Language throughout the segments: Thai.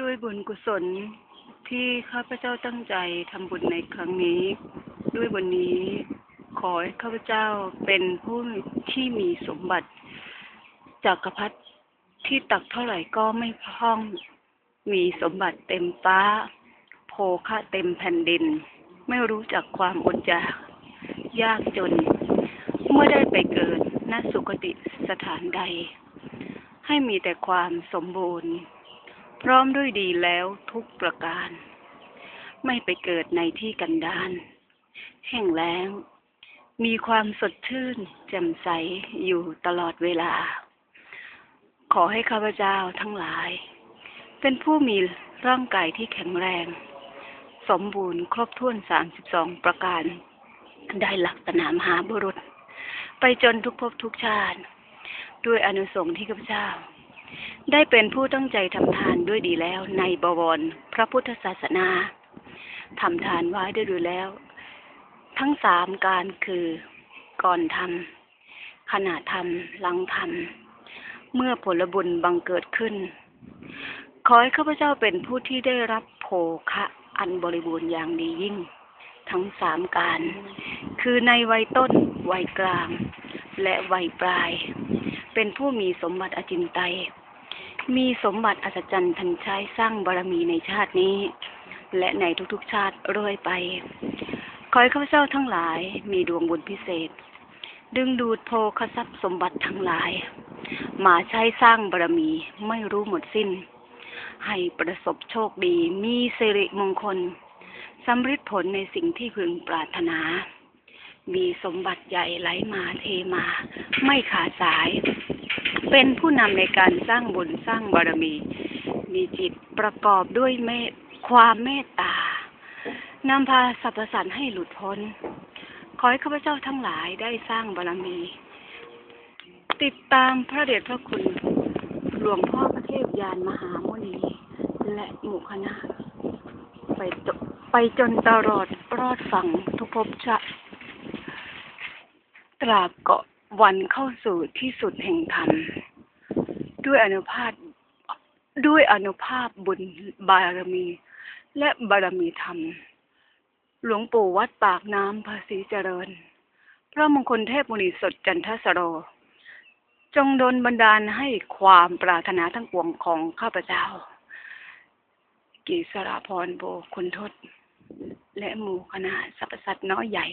ด้วยบุญกุศลที่ข้าพเจ้าตั้งใจทำบุญในครั้งนี้ ด้วยบุญนี้ ขอให้ข้าพเจ้าเป็นผู้ที่มีสมบัติจักรพรรดิที่ตักเท่าไหร่ก็ไม่พร่องมีสมบัติเต็มฟ้า โภคะเต็มแผ่นดิน ไม่รู้จักความอดอยากยากจน เมื่อได้ไปเกิดณสุคติสถานใด ให้มีแต่ความสมบูรณ์ ร้อมด้วยดีแล้วทุกประการ ไม่ไปเกิดในที่กันดารแห้งแล้ง มีความสดชื่นแจ่มใสอยู่ตลอดเวลา ขอให้ข้าพเจ้าทั้งหลาย เป็นผู้มีร่างกายที่แข็งแรง สมบูรณ์ครบถ้วนสามสิบสองประการ ได้หลักษณะมหาบุรุษ ไปจนทุกภพทุกชาติ ด้วยอนุสงส์ที่ข้าพเจ้า ได้เป็นผู้ตั้งใจทำทานด้วยดีแล้วในบวรพระพุทธศาสนาทำทานไว้ด้วยดีแล้ว ทั้งสามการคือก่อนทำขณะทำหลังทำเมื่อผลบุญบังเกิดขึ้น ขอให้ข้าพเจ้าเป็นผู้ที่ได้รับโภคะอันบริบูรณ์อย่างดียิ่ง ทั้งสามการ คือในวัยต้น วัยกลาง และวัยปลาย เป็นผู้มีสมบัติอจินไตย มีสมบัติอัศจรรย์ทันใช้สร้างบารมีในชาตินี้ และในทุกๆชาติเรื่อยไป ขอให้ข้าพเจ้าทั้งหลายมีดวงบุญพิเศษ ดึงดูดโภคทรัพย์สมบัติทั้งหลาย มาใช้สร้างบารมีไม่รู้หมดสิ้น ให้ประสบโชคดีมีสิริมงคลสำเร็จผลในสิ่งที่พึงปรารถนา มีสมบัติใหญ่ไหลมาเทมา ไม่ขาดสาย เป็นผู้นำในการสร้างบุญสร้างบารมี มีจิตประกอบด้วยเมตความเมตตานำพาสรรพสัตว์ให้หลุดพ้น ขอให้ข้าพเจ้าทั้งหลายได้สร้างบารมี ติดตามพระเดชพระคุณ หลวงพ่อพระเทพยานมหาโมนี และหมู่คณะไปจไปจนตลอดรอดฝั่งทุกภพชาติ ราบเกาะวันเข้าสู่ที่สุดแห่งธรรมด้วยอนุภาพด้วยอนุภาพบุญบารมี และบารมีธรรม หลวงปู่วัดปากน้ำภาษีเจริญ พระมงคลเทพมุนีสดจันทสโร จงดลบันดาลให้ความปรารถนาทั้งปวงของข้าพเจ้า กีสราพรโบคุณทศ และหมู่คณะสรรพสัตว์น้อยใหญ่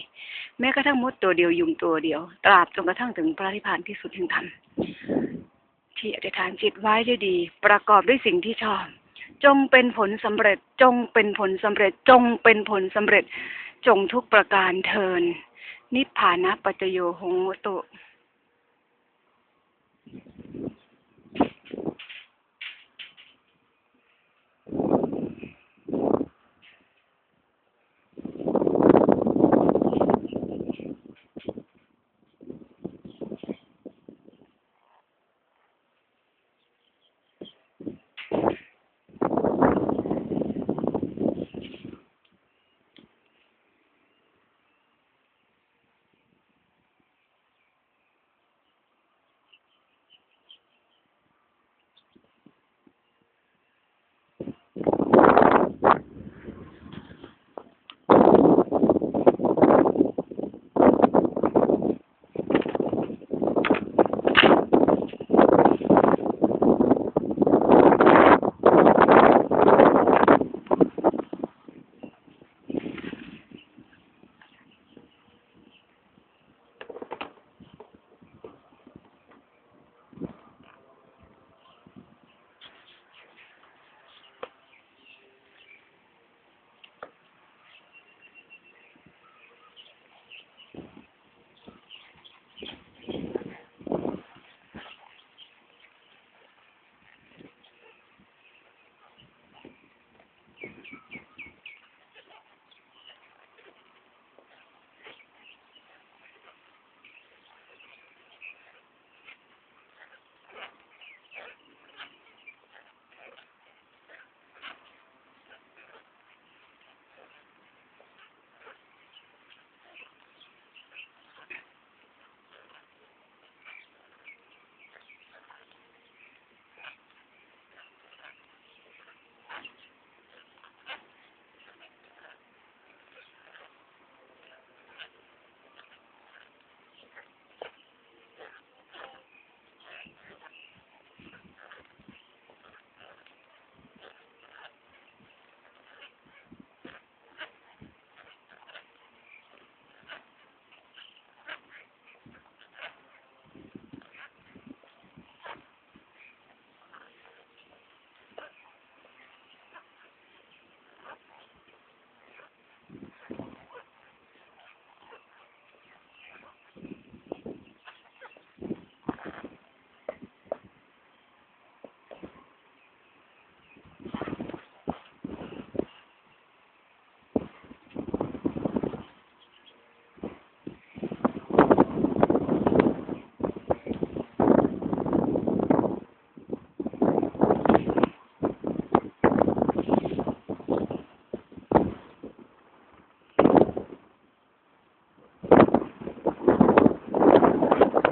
แม้กระทั่งมดตัวเดียวยุงตัวเดียว ตราบจนกระทั่งถึงพระนิพพานที่สุดแห่งธรรมที่อธิษฐานจิตไว้ด้วยดี ประกอบด้วยสิ่งที่ชอบ จงเป็นผลสำเร็จจงเป็นผลสำเร็จจงเป็นผลสำเร็จจงทุกประการเทิน นิพพานะปัจโยโหงโต